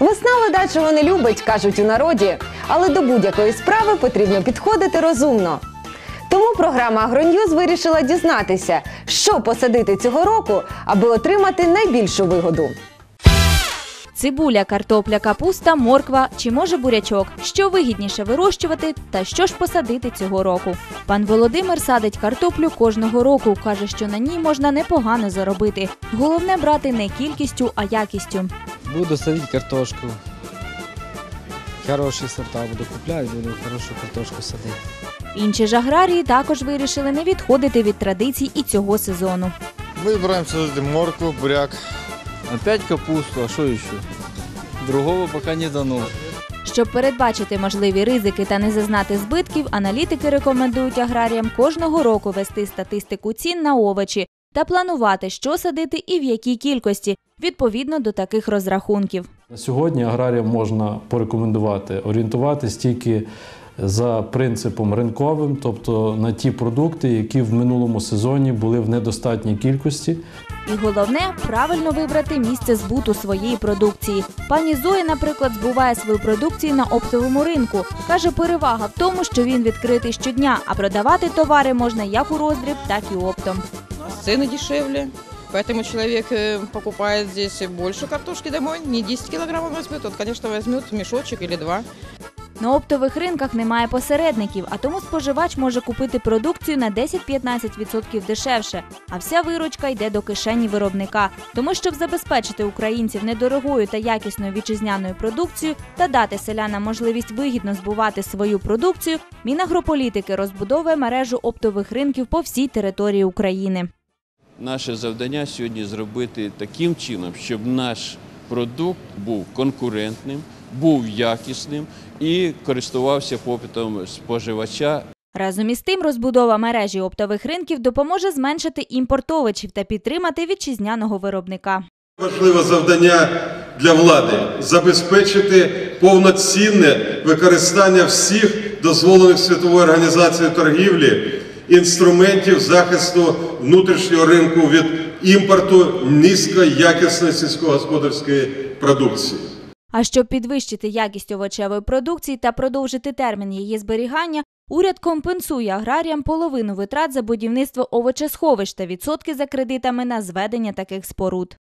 Весна ледачого не любить, кажуть у народі, але до будь-якої справи потрібно підходити розумно. Тому програма «Агроньюз» вирішила дізнатися, що посадити цього року, аби отримати найбільшу вигоду. Цибуля, картопля, капуста, морква чи може бурячок. Що вигідніше вирощувати та що ж посадити цього року? Пан Володимир садить картоплю кожного року. каже, що на ній можна непогано заробити. Головне брати не кількістю, а якістю. Буду садить картошку. Хороші сорта буду купляти, буду хорошу картошку садити. Інші ж аграрії також вирішили не відходити від традицій і цього сезону. Выбираем садить моркву, буряк. Опять капусту, а что еще? Другого пока не дано. Щоб передбачити можливі ризики та не зазнати збитків, аналітики рекомендують аграріям кожного року вести статистику цін на овочі та планувати, що садити і в якій кількості, відповідно до таких розрахунків. На сьогодні аграріям можна порекомендувати орієнтуватись тільки за принципом ринковим, тобто на ті продукти, які в минулому сезоні були в недостатній кількості. І головне правильно вибрати місце збуту своєї продукції. Пані Зоя, наприклад, збуває свою продукцію на оптовому ринку. каже, перевага в тому, що він відкритий щодня, а продавати товари можна як у роздріб, так і оптом У нас цены дешевле, поэтому человек э, покупает здесь больше картошки домой, не 10 килограммов возьмет, он, конечно, возьмет мешочек или два. На оптових ринках немає посередників, а тому споживач може купити продукцію на 10-15% дешевше, а вся виручка йде до кишені виробника. Тому, щоб забезпечити українців недорогою та якісною вітчизняною продукцією та дати селянам можливість вигідно збувати свою продукцію, Мінагрополітики розбудовує мережу оптових ринків по всій території України. Наше завдання сьогодні зробити таким чином, щоб наш продукт був конкурентним, був якісним і користувався попитом споживача Разом із тим, розбудова мережі оптових ринків допоможе зменшити імпорт овочів та підтримати вітчизняного виробника. Важливе завдання для влади забезпечити повноцінне використання всіх дозволених світовою організацією торгівлі інструментів захисту внутрішнього ринку від імпорту низькоякісної сільськогосподарської продукції. А щоб підвищити якість овочевої продукції та продовжити термін її зберігання, уряд компенсує аграріям половину витрат за будівництво овочесховищ та відсотки за кредитами на зведення таких споруд.